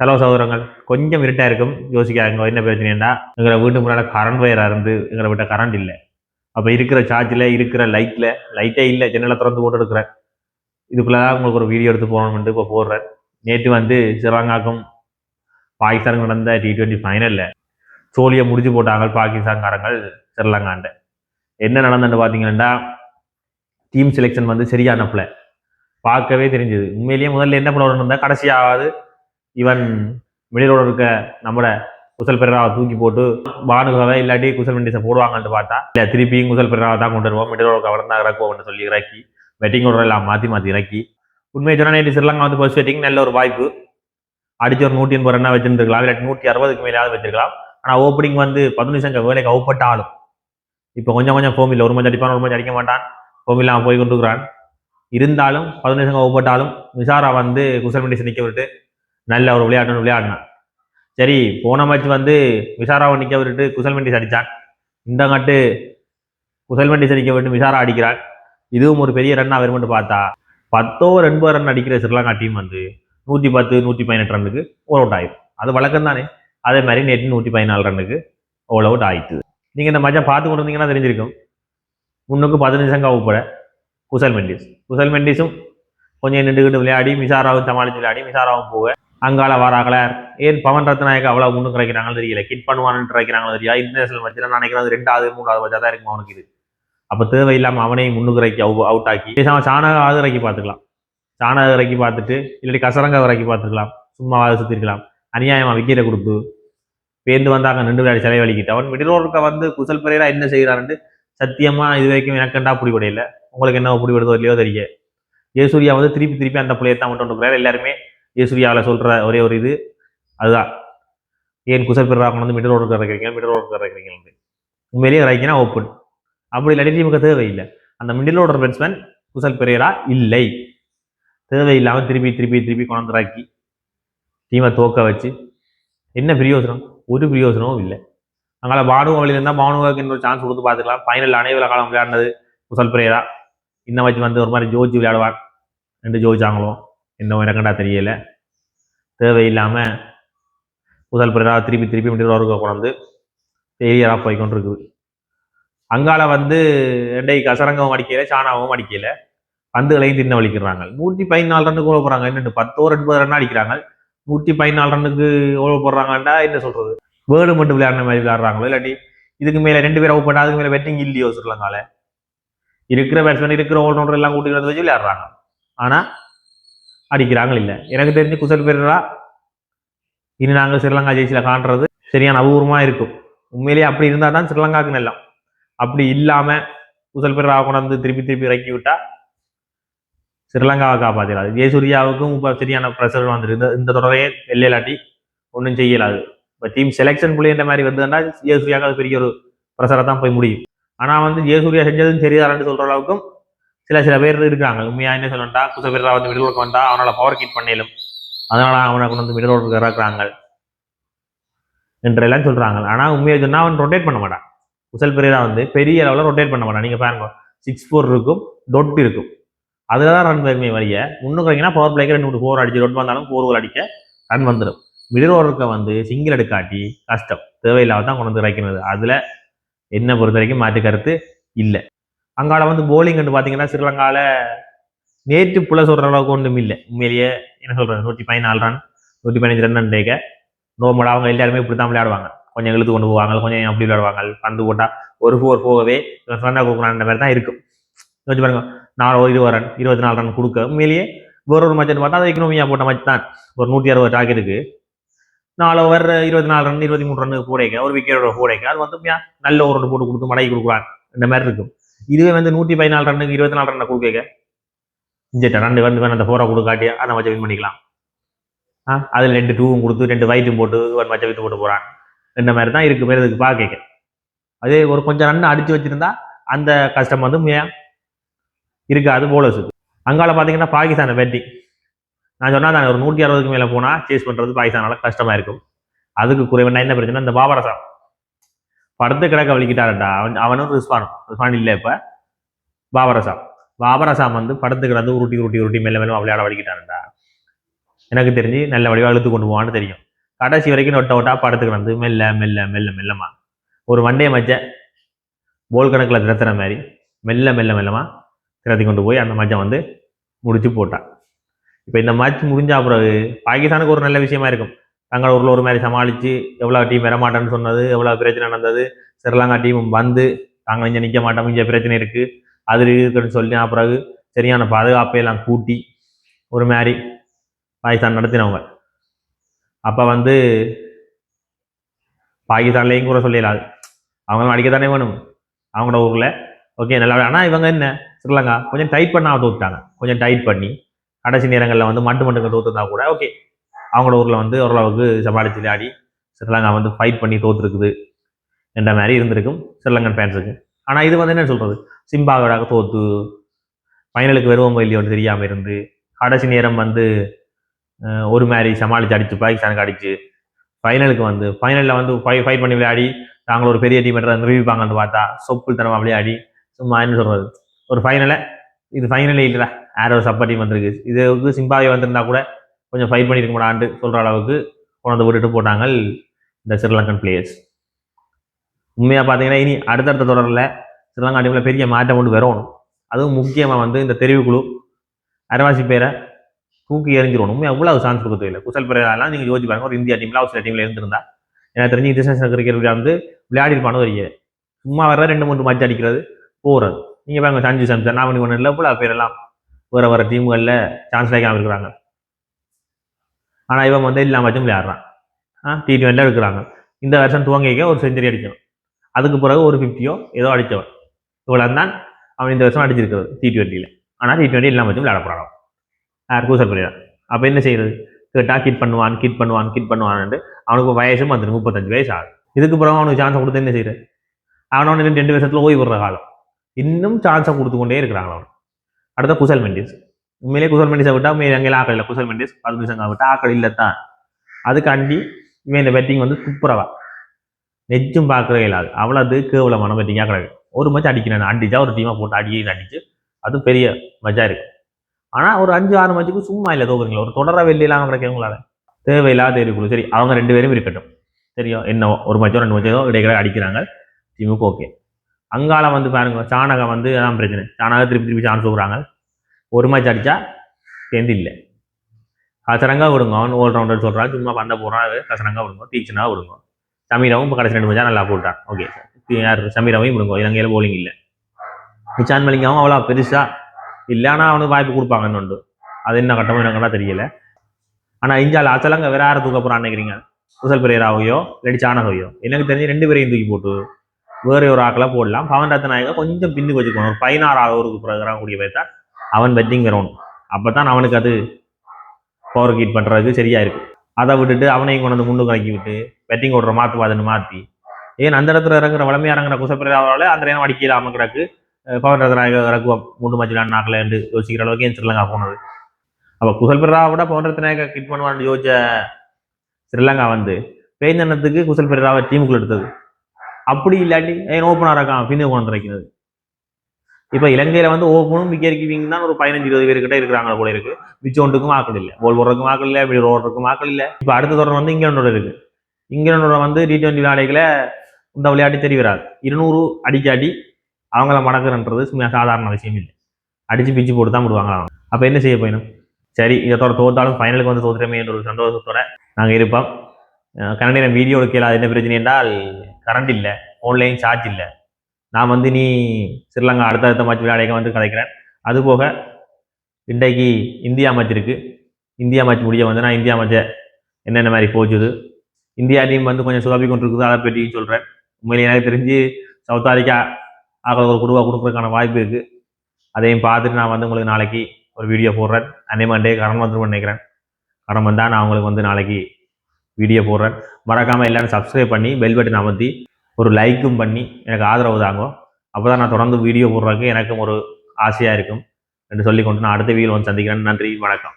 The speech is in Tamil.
ஹலோ சகோதரங்கள் கொஞ்சம் இருட்டாக இருக்கும். யோசிக்காங்க என்ன பிரச்சனைன்னா எங்களை வீட்டு முன்னால் கரண்ட் வயராக இருந்து எங்களை விட்ட கரண்ட் இல்லை. அப்போ இருக்கிற சார்ஜில் இருக்கிற லைட்டில் லைட்டே இல்லை ஜன்னலை திறந்து போட்டு எடுக்கிறேன். இதுக்குள்ளே தான் உங்களுக்கு ஒரு வீடியோ எடுத்து போகணும்னு இப்போ போடுறேன். நேற்று வந்து சிறங்காக்கும் பாகிஸ்தான் நடந்த டி டுவெண்ட்டி ஃபைனலில் சோழியை முடிச்சு போட்டாங்க பாகிஸ்தான்காரங்கள் ஸ்ரீலங்காண்ட என்ன நடந்ததுன்னு பார்த்தீங்கன்னா டீம் செலெக்ஷன் வந்து சரியான பிள்ளை பார்க்கவே தெரிஞ்சுது. உண்மையிலேயே முதல்ல என்ன பண்ண இருந்தால் கடைசியாவது இவன் மிடிலோட இருக்க நம்மட குசல் பெராவை தூக்கி போட்டு பானுகாவை இல்லாட்டி குசல் மெண்டிஸை போடுவாங்கன்னு பார்த்தா இல்லை திருப்பியும் குசல் பெராவை தான் கொண்டு வருவோம் மிடிலோட கவர்ந்தா தான் இறக்குவோம்னு சொல்லி இறக்கி வெட்டிங் ஆர்டர் எல்லாம் மாற்றி மாற்றி இறக்கி. உண்மை சொன்னால் ஸ்ரீலங்கா வந்து ஃபர்ஸ்ட் வெட்டிங் நல்ல ஒரு வாய்ப்பு. அடிச்சு ஒரு நூற்றி எண்பது ரன்னா வச்சிருந்துருக்கலாம் இல்லாட்டி நூற்றி அறுபதுக்கு மேலேயாவது வச்சிருக்கலாம். ஆனால் ஓப்பனிங் வந்து பதினஞ்சு சங்க வேலைக்கு அவுப்பட்ட ஆளும் இப்போ கொஞ்சம் கொஞ்சம் ஃபோமில் ஒரு மஞ்சள் அடிப்பான் ஒரு மஞ்சள் அடிக்க மாட்டான் ஃபோமில்லாம் போய் கொண்டுக்கிறான் இருந்தாலும் பதினஞ்சு சங்கம் அவுப்பட்டாலும் மிசாரா வந்து குசல் மெண்டிஸ் நிற்க விட்டு நல்ல ஒரு விளையாட்டு விளையாடினான். சரி போன மேட்ச் வந்து விசாராவை நிற்க விட்டுட்டு குசல் மெண்டிஸ் அடித்தான் இந்த கட்டு குசல் மெண்டிஸ் நிற்க விட்டு விசாரா அடிக்கிறான் இதுவும் ஒரு பெரிய ரன் வருமென்று பார்த்தா பத்தோ எண்பது ரன் அடிக்கிற ஸ்ரீலங்கா டீம் வந்து நூற்றி பத்து நூற்றி பதினெட்டு ரன்னுக்கு ஓல் அவுட் ஆயிடும் அது வழக்கம் தானே. அதே மாதிரி நேற்று நூற்றி பதினாலு ரன்னுக்கு ஓல் அவுட் ஆயிடுது நீங்கள் இந்த மேட்சை பார்த்து கொண்டு வந்தீங்கன்னா தெரிஞ்சிருக்கும். முன்னுக்கு பதினஞ்சு சங்கம் உட்பட குசல் மெண்டிஸ். குசல் மெண்டிஸும் கொஞ்சம் நின்றுக்கிட்டு விளையாடி மிசாராவும் சமாளித்து விளையாடி மிசாராவும் போக அங்கால வராங்கள ஏன் பவன் ரத்நாயக் அவ்வளவு முன்னுக்கு கிடைக்கிறாங்களோ தெரியல. கிட் பண்ணுவான்னு கிடைக்கிறாங்களோ தெரியல. இன்டர்நேஷனல் மேட்ச்சில் நினைக்கிறேன் நினைக்கிறது ரெண்டாவது மூணாவது மேட்சாக தான் இருக்கும் அவனுக்கு இது. அப்போ தேவையில்லாமல் அவனையும் முன்னுக்கு இறக்கி அவுட் ஆக்கி பேசாமல் சாணக இறக்கி பார்த்துக்கலாம். சாணக இறக்கி பார்த்துட்டு இல்லாட்டி கசரங்க இறக்கி பார்த்துக்கலாம். சும்மாவாவது சுற்றிருக்கலாம் அநியாயமாக விக்கெட்டை கொடுத்து பேந்து வந்தாங்க நின்று விளையாடி செலவழிக்கிட்டு. அவன் மிடில் ஓவருக்கு வந்து குசல் பெரியரா என்ன செய்கிறான்ட்டு சத்தியமா இது வரைக்கும் எனக்குண்டா பிடிபடையில உங்களுக்கு என்ன பிடிபடுதோ இல்லையோ தெரிய. ஜெயசூர்யா வந்து திருப்பி திருப்பி அந்த பிள்ளையை தான் மட்டும் இருக்கிறார் எல்லாருமே இயேசுவியாவில் சொல்கிற ஒரே ஒரு இது அதுதான். ஏன் குசல் பெரியரா கொண்டு வந்து மிடில் ஓவருக்கு இறக்கிறீங்க மிடில் ஓவருக்கு இறக்கிறீங்க உண்மையிலேயே இறக்கினா ஓப்பன் அப்படி இல்லாட்டி டீமுக்கு தேவையில்லை. அந்த middle order batsman Kusal Perera இல்லை. தேவையில்லாமல் திருப்பி திருப்பி திருப்பி கொண்டு டீமை தோக்க வச்சு என்ன பிரயோசனம்? ஒரு பிரயோசனமும் இல்லை. அங்கே பானு வழியில் இருந்தால் பானுவாக்கு இன்னொரு சான்ஸ் கொடுத்து பார்த்துக்கலாம். ஃபைனல் அனைவர காலம் விளையாடினது குசல் பிரேரா. இன்னும் வச்சு வந்து ஒரு மாதிரி ஜோதிச்சு விளையாடுவார். ரெண்டு ஜோஜாங்களும் என்ன இறங்கடா தெரியல. தேவையில்லாமல் முதல் பிறராக திருப்பி திருப்பி மிடில் ஒரு கொண்டு ஃபெயிலியராக போய் அங்கால வந்து ரெண்டை கசரங்கவும் அடிக்கல சாணாவும் அடிக்கல. பந்துகளையும் தின்ன வலிக்கிறாங்க. நூற்றி பதினாலு ரன்னுக்கு ஓட போகிறாங்க என்னென்னு பத்தோ எண்பது ரன் அடிக்கிறாங்க. நூற்றி பதினாலு ரன்னுக்கு ஓட போடுறாங்கண்டா என்ன சொல்றது? வேர்டு மட்டும் விளையாடுற மாதிரி விளையாடுறாங்களோ இல்லாட்டி இதுக்கு மேலே ரெண்டு பேரும் ஓப்பன் அதுக்கு மேலே வெட்டிங் இல்லையோ ஸ்ரீலங்கால இருக்கிற பேட்ஸ்மேன் இருக்கிற ஆல்ரவுண்டர் எல்லாம் கூட்டிட்டு வந்து வச்சு விளையாடுறாங்க. ஆனால் அடிக்கிறாங்க இல்லை. எனக்கு தெரிஞ்சு குசல் பெருரா இனி நாங்கள் ஸ்ரீலங்கா ஜெயிச்சில காண்றது சரியான அபூர்வமாக இருக்கும். உண்மையிலேயே அப்படி இருந்தா தான் ஸ்ரீலங்காவுக்கு நெல்லாம். அப்படி இல்லாமல் குசல் பெருராவை கொண்டாந்து திருப்பி திருப்பி இறக்கி விட்டா ஸ்ரீலங்காவை காப்பாற்றிடாது ஜெயசூர்யாவுக்கும் இப்போ சரியான ப்ரெஷர் வந்துருக்கு இந்த இந்த தொடரையே வெள்ளையிலாட்டி ஒன்றும் செய்யலாது. இப்போ டீம் செலெக்ஷன் புள்ளின்ற மாதிரி வந்ததுன்னா ஜெயசூர்யாவுக்கு அது பெரிய ஒரு ப்ரெஷரை தான் போய் முடியும். ஆனால் வந்து ஜெயசூர்யா செஞ்சதும் சரிதான்னு சொல்கிற அளவுக்கும் சில சில பேர் இருக்காங்க. உண்மையா என்ன சொல்லண்டா குச பேரா வந்து மிடில் ஒர்க் வந்தா அவனால பவர் கிட் பண்ணிடும் அதனால அவனை கொண்டு வந்து மிடில் ஒர்க் இறக்குறாங்க என்றெல்லாம் சொல்றாங்க. ஆனால் உண்மையாக சொன்னா அவன் ரொட்டேட் பண்ண மாட்டான். குசல் பெரியரா வந்து பெரிய அளவில் ரொட்டேட் பண்ண மாட்டான். நீங்க பாருங்க சிக்ஸ் ஃபோர் இருக்கும் டொட் இருக்கும். அதில் தான் ரன் பெருமை வழிய. இன்னும் வைங்கன்னா பவர் பிளேக்கு ரெண்டு மூணு ஃபோர் அடிச்சு ரொட் வந்தாலும் ஃபோர் ஓவர் அடிக்க ரன் வந்துடும் மிடில் ஓவருக்கு வந்து சிங்கிள் எடுக்காட்டி கஷ்டம். தேவையில்லாத தான் கொண்டு வந்து இறக்கிறது. அதுல என்ன பொறுத்த வரைக்கும் மாற்று கருத்து இல்லை. அங்கால வந்து போலிங் பார்த்தீங்கன்னா ஸ்ரீலங்கால நேற்று புல சொல்ற அளவுக்கு ஒன்றும் இல்லை. உண்மையிலேயே என்ன சொல்றது நூற்றி பதினாலு ரன் நூற்றி பதினஞ்சு ரன் அன்றைக்க நோர்மலாக அவங்க எல்லாருமே இப்படி தான் விளையாடுவாங்க. கொஞ்சம் இழுத்து கொண்டு போவாங்க கொஞ்சம் அப்படி விளையாடுவாங்க. பந்து போட்டா ஒரு ஃபோர் போகவே ரன்னாக கொடுக்குறான்ற மாதிரி தான் இருக்கும். யோசிச்சு பாருங்க நாலு ஒரு இருபது ரன் இருபத்தி நாலு ரன் கொடுக்க. உண்மையிலேயே வேற ஒரு மச்சன் பார்த்தா அது எக்கனோமியா போட்ட மேட்ச் தான். ஒரு நூற்றி அறுபது டாக்கெட்டுக்கு நாலு ஓவர் இருபத்தி நாலு ரன் இருபத்தி மூணு ரன் போடைக்க ஒரு விக்கெட்டோட போடைக்க அது வந்து நல்ல ஓவர் போட்டு கொடுத்து மடக்கி கொடுக்குறாங்க இந்த மாதிரி இருக்கும். இதுவே வந்து நூற்றி பதினாலு ரன்னுக்கு இருபத்தி நாலு ரன்னை கொடுக்க இஞ்சிட்ட ரெண்டு ரெண்டு அந்த ஃபோரை கொடுக்காட்டி அந்த மேட்சை வின் பண்ணிக்கலாம். ஆ அதில் ரெண்டு டூவும் கொடுத்து ரெண்டு வைட்டும் போட்டு ஒரு மச்ச வித்து போட்டு போகிறான் இந்த மாதிரி தான் இருக்கு பேர் இதுக்கு பார்க்க அதே ஒரு கொஞ்சம் ரன் அடித்து வச்சிருந்தா அந்த கஷ்டம் வந்து உண்மையா இருக்காது போலர்ஸு அங்கால பார்த்தீங்கன்னா பாகிஸ்தானை பேட்டிங் நான் சொன்னால் தான் ஒரு நூற்றி அறுபதுக்கு மேலே போனால் சேஸ் பண்ணுறது பாகிஸ்தானால் கஷ்டமா இருக்கும். அதுக்கு குறைவான என்ன பிரச்சனை? இந்த பாபரசா படுத்து கிடக்க வலிக்கிட்டாருடா அவன் அவனும் ரிஸ்வானும் ரிஸ்வான் இல்லை இப்போ. பாபரசாம். பாபரசாம் வந்து படுத்து கிடந்து உருட்டி உருட்டி உருட்டி மெல்ல மெல்ல விளையாட வலிக்கிட்டாருடா எனக்கு தெரிஞ்சு நல்ல வடிவாக இழுத்து கொண்டு போவான்னு தெரியும். கடைசி வரைக்கும் நொட்ட ஒட்டா படத்துக்கு கிடந்து மெல்ல மெல்ல மெல்ல மெல்லமா. ஒரு வண்டையை மச்ச போல் கணக்கில் திறத்துற மாதிரி மெல்ல மெல்ல மெல்லமா திறத்தி கொண்டு போய் அந்த மச்சம் வந்து முடிச்சு போட்டான் இப்போ இந்த மேட்ச் முடிஞ்ச அப்புறம் பாகிஸ்தானுக்கு ஒரு நல்ல விஷயமா இருக்கும். தங்கள் ஊரில் ஒரு மாதிரி சமாளித்து எவ்வளோ டீம் வரமாட்டேன்னு சொன்னது எவ்வளோ பிரச்சனை நடந்தது ஸ்ரீலங்கா டீம் வந்து நாங்கள் இங்கே நிற்க மாட்டோம் இங்கே பிரச்சனை இருக்குது அது இருக்குன்னு சொல்லி பிறகு சரியான பாதுகாப்பை எல்லாம் கூட்டி ஒரு மாதிரி பாகிஸ்தான் நடத்தினவங்க. அப்போ வந்து பாகிஸ்தான்லேயும் கூட சொல்லிடலாது அவங்களும் அடிக்கத்தானே வேணும். அவங்களோட ஊரில். ஓகே நல்லா ஆனால் இவங்க என்ன? ஸ்ரீலங்கா கொஞ்சம் டைட் பண்ண தோத்துட்டாங்க. கொஞ்சம் டைட் பண்ணி கடைசி நேரங்களில் வந்து மட்டு மட்டுங்க தோத்துருந்தா கூட ஓகே அவங்களோட ஊரில் வந்து ஓரளவுக்கு சமாளித்து விளையாடி ஸ்ரீலங்கா வந்து ஃபைட் பண்ணி தோற்றுருக்குது என்ற மாதிரி இருந்திருக்கும். ஸ்ரீலங்கன் ஃபேன்ஸுக்கு ஆனால் இது வந்து என்ன சொல்கிறது சிம்பாவோட தோற்று ஃபைனலுக்கு வருவோம் இல்லையோன்னு தெரியாமல் இருந்து கடைசி நேரம் வந்து ஒரு மாதிரி சமாளித்து அடிச்சு பாகிஸ்தானுக்கு அடிச்சு ஃபைனலுக்கு வந்து ஃபைனலில் வந்து ஃபை ஃபைட் பண்ணி விளையாடி நாங்கள் ஒரு பெரிய டீம் நிரூபிப்பாங்கன்னு பார்த்தா சொப்பு தனமாக விளையாடி சும்மா என்ன சொல்கிறது ஒரு ஃபைனலை இது ஃபைனலே இல்லைடா யாரோ சப்பர் டீம் வந்திருக்கு. இதுக்கு சிம்பாவே வந்திருந்தா கூட கொஞ்சம் ஃபைட் பண்ணியிருக்க மாட்டான்ட்டு சொல்கிற அளவுக்கு கொண்டு விட்டுட்டு போட்டாங்க இந்த ஸ்ரீலங்கன் பிளேயர்ஸ் உண்மையாக பார்த்தீங்கன்னா இனி அடுத்தடுத்த தொடரில் ஸ்ரீலங்கா டீமில் பெரிய மாற்றம் கொண்டு வரணும். அதுவும் முக்கியமாக வந்து இந்த தெரிவுக்குழு அரைவாசி பேரை தூக்கி எறிஞ்சிடணும் உண்மையாக அது சான்ஸ் கொடுக்க தெரியல குசல் பிறகுலாம் நீங்கள் யோசிச்சு பாருங்க. ஒரு இந்தியா டீமில் ஒரு சில டீமில் இருந்திருந்தா. எனக்கு தெரிஞ்சு இன்டர்நேஷனல் கிரிக்கெட் வந்து விளையாடிருப்பானு ஒரு சும்மா வர ரெண்டு மூணு மேட்ச் அடிக்கிறது போகிறது நீங்கள் பாருங்க சஞ்சு சாம்சன் நாமனி ஒன்றில் இவ்வளோ பேரெல்லாம் வேறு வேறு டீம்களில் சான்ஸ் கிடைக்காம இருக்கிறாங்க. ஆனால் இவன் வந்து எல்லா மேட்சும் விளையாடுறான். ஆ டி டுவெண்ட்டில் இருக்கிறாங்க இந்த வருஷம் துவங்கிக்க ஒரு செஞ்சுரி அடிக்கணும். அதுக்கு பிறகு ஒரு ஃபிஃப்டியோ ஏதோ அடித்தவன். இவ்வளோ தான் அவன் இந்த வருஷம் அடிச்சிருக்கிறது டி டுவெண்ட்டியில் ஆனால் டி டுவெண்ட்டி எல்லா மேட்சும் விளையாட போகிறான் யார் கூசல் பண்ணிடுறான் அப்போ என்ன செய்யறது? கேட்டால் கிட் பண்ணுவான் கிட் பண்ணுவான் கிட் பண்ணுவான்ட்டு அவனுக்கு வயசும் வந்துடும் முப்பத்தஞ்சு வயசு ஆகுது. இதுக்கு பிறகு அவனுக்கு சான்ஸை கொடுத்து என்ன செய்யறது? அவனோட இன்னும் ரெண்டு வருஷத்தில் ஓய்வு விடுற காலம். இன்னும் சான்ஸை கொடுத்து கொண்டே இருக்கிறாங்க அவன். அடுத்த குசல் மெண்டிஸ். உண்மையிலே குசல் மெண்டிஸை விட்டா உண்மையிலே எங்கேயும் ஆக்கள் இல்லை. குசல் மெண்டிஸ் பத்து சங்கா விட்டா ஆக்கள் இல்லை தான். அதுக்காண்டி இவன் இந்த பேட்டிங் வந்து துப்புரவா. நெச்சும் பார்க்கவே இல்லாது அவ்வளவு கேவலமான பேட்டிங்காக கிடக்கு. ஒரு மச்சு அடிக்கிறேன். அடிச்சா ஒரு டீமாக போட்டு அடிக்கி அடிச்சு அது பெரிய மஜா இருக்கு. ஆனால் ஒரு அஞ்சு ஆறு மச்சுக்கு சும்மா இல்லை தோக்குறீங்களா. ஒரு தொடர வெளியிலாம் கிடைக்கும் உங்களால. தேவையில்லாத இருக்கணும் சரி அவங்க ரெண்டு பேரும் இருக்கட்டும் தெரியும் என்ன ஒரு மச்சோ ரெண்டு மச்சோ இடையில அடிக்கிறாங்க. டீமுக்கு ஓகே அங்கால வந்து பாருங்க சாணகம் வந்து அதான் பிரச்சனை. சாணகம் திருப்பி திருப்பி சான்ஸ் கொடுக்குறாங்க. ஒரு மேட்ச் அடித்தா சேர்ந்து இல்லை கசரங்காக விடுங்க அவன் ஓல் ரவுண்டர் சொல்கிறான் சும்மா பந்த போடுறான் அது கசரங்காக விடுங்க தீக்ஷனா விடுங்க சமீராவும் இப்போ கடைசி ரெண்டு மேட்சாக நல்லா போட்டான் ஓகே சார் யார் சமீராவையும் விடுங்க இலங்கையில் போலிங் இல்லை. நிச்சான் மலிங்காவும் அவ்வளோ பெருசா இல்லை. ஆனால் அவனுக்கு வாய்ப்பு கொடுப்பாங்கன்னு உண்டு. அது என்ன கட்டமோ என்னக்கெல்லாம் தெரியல. ஆனால் இஞ்சால் அச்சலங்க வேற யாரை தூக்க போறான்னு நினைக்கிறீங்க? குசல் பெரியராவையோ இல்லாட்டி சாணகையோ எனக்கு தெரிஞ்சு ரெண்டு பேரையும் தூக்கி போட்டு வேற ஒரு ஆக்கெல்லாம் போடலாம். பவன் ரத்நாயகா கொஞ்சம் பின்னுக்கு வச்சுக்கணும். ஒரு பதினாறாவது ஓவருக்கு பிறகு கூடிய பேர்த்தா அவன் பெட்டிங் வரணும் அப்போ தான் அவனுக்கு அது பவர் கீட் பண்ணுறதுக்கு சரியாக இருக்கும் அதை விட்டுட்டு அவனையும் கொண்டு வந்து முன்னுக்கு கலக்கி விட்டு பெட்டிங் ஓடுற மாற்று அதுன்னு மாற்றி ஏன் அந்த இடத்துல இறங்குற வளமையாக இறங்குற குசப்பிரதாவால அந்த நேரம் அடிக்கலாம கிடக்கு. அஹ் பவன் ரத்நாயக இறக்குவோம் முண்டு மச்சிலான் நாக்கில் என்று யோசிக்கிற அளவுக்கு என் ஸ்ரீலங்கா போனது? அப்போ குசல் பிரதாவை விட பவன் ரத்னாயக கிட் பண்ணுவான்னு யோசிச்ச ஸ்ரீலங்கா வந்து பேஞ்சனத்துக்கு குசல் பிரதாவை டீமுக்குள்ள எடுத்தது. அப்படி இல்லாட்டி ஏன் ஓப்பனாக இருக்கான்? பின்னு கொண்டு வைக்கிறது. இப்போ இலங்கையில் வந்து ஓப்பனும் விக்கெட் கீப்பிங் தான் ஒரு பதினஞ்சு இருபது பேர் கிட்ட இருக்கிறாங்க போல இருக்கு. மிச்சோண்டுக்கும் ஆக்கள் இல்லை. போல் போடுறதுக்கும் ஆக்கள் இல்லை. இப்படி ஓடுறதுக்கும் ஆக்கள் இல்லை. இப்போ அடுத்த தொடர் வந்து இங்கிலாண்டோட இருக்கு. இங்கிலாண்டோட வந்து டி டுவெண்ட்டி விளையாடைகளை இந்த விளையாட்டு தெரிவிறாரு இருநூறு அடிக்காட்டி அவங்கள மடக்குறன்றது சும்மா சாதாரண விஷயம் இல்லை. அடிச்சு பிச்சு போட்டு தான் விடுவாங்க அவங்க. அப்போ என்ன செய்ய போயிடும்? சரி இதோட தோத்தாலும் ஃபைனலுக்கு வந்து தோத்துறமே என்ற ஒரு சந்தோஷத்தோட நாங்கள் இருப்போம். அஹ் கனடியன் வீடியோ எடுக்கல. அது என்ன பிரச்சனை என்றால் கரண்ட் இல்லை. ஆன்லைன் சார்ஜ் இல்லை. நான் வந்து நீ ஸ்ரீலங்கா அடுத்த மேட்ச் விளையாடைக்க வந்து கதைக்கிறேன். அது போக இன்றைக்கு இந்தியா மேட்ச் இருக்குது இந்தியா மேட்ச் முடிய வந்து நான் இந்தியா மேட்சை என்னென்ன மாதிரி போச்சுது? இந்தியா டீம் வந்து கொஞ்சம் சுதாபி கொண்டிருக்குது அதை பற்றியும் சொல்கிறேன் உண்மையிலே எனக்கு தெரிஞ்சு சவுத் ஆஃப்ரிக்கா ஆக ஒரு குடுவாக கொடுக்குறதுக்கான வாய்ப்பு இருக்குது அதையும் பார்த்துட்டு நான் வந்து உங்களுக்கு நாளைக்கு ஒரு வீடியோ போடுறேன். அதே மண்டே கடன் வந்துடும் நினைக்கிறேன். கடன் வந்தால் நான் உங்களுக்கு வந்து நாளைக்கு வீடியோ போடுறேன். மறக்காமல் எல்லோரும் சப்ஸ்கிரைப் பண்ணி பெல் பட்டன் அமர்த்தி ஒரு லைக்கும் பண்ணி எனக்கு ஆதரவு தாங்க. அப்போ தான் நான் தொடர்ந்து வீடியோ போடுறதுக்கு எனக்கும் ஒரு ஆசையாக இருக்கும். என்று சொல்லிக்கொண்டு நான் அடுத்த வீடியோ வந்து சந்திக்கிறேன். நன்றி வணக்கம்.